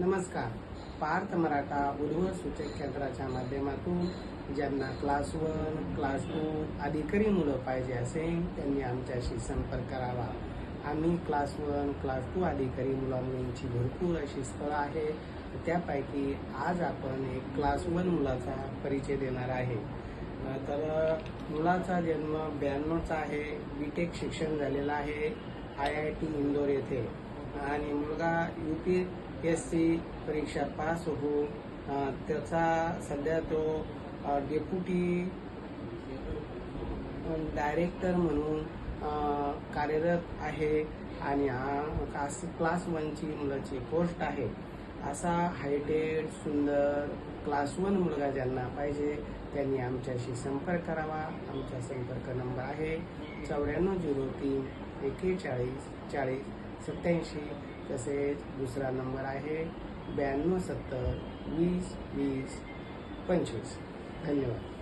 नमस्कार. पार्थ मराठा उर्व सूचक केंद्राच्या माध्यमातून ज्यांना क्लास वन क्लास टू अधिकारी मुलं पाहिजे असेल त्यांनी आमच्याशी संपर्क करावा. आम्ही क्लास वन क्लास टू अधिकारी मुलांची भरपूर अशी स्थळं आहे त्यापैकी आज आपण एक क्लास वन मुलाचा परिचय देणार आहे. तर मुलाचा जन्म ब्याण्णवचा आहे. बी टेक शिक्षण झालेलं आहे. आय आय टी इंदोर येथे. आणि मुलगा यू पी एस सी परीक्षा पास होऊन त्याचा सध्या तो डेप्युटी डायरेक्टर म्हणून कार्यरत आहे आणि हा क्लास वनची मुलाची पोस्ट आहे. असा हायटेड सुंदर क्लास वन मुलगा ज्यांना पाहिजे त्यांनी आमच्याशी संपर्क करावा. आमचा संपर्क नंबर आहे चौऱ्याण्णव झिरो तीन एकेचाळीस चाळीस सत्याऐंशी तसेच दुसरा नंबर आहे ब्याण्णव सत्तर वीस वीस पंचवीस. धन्यवाद.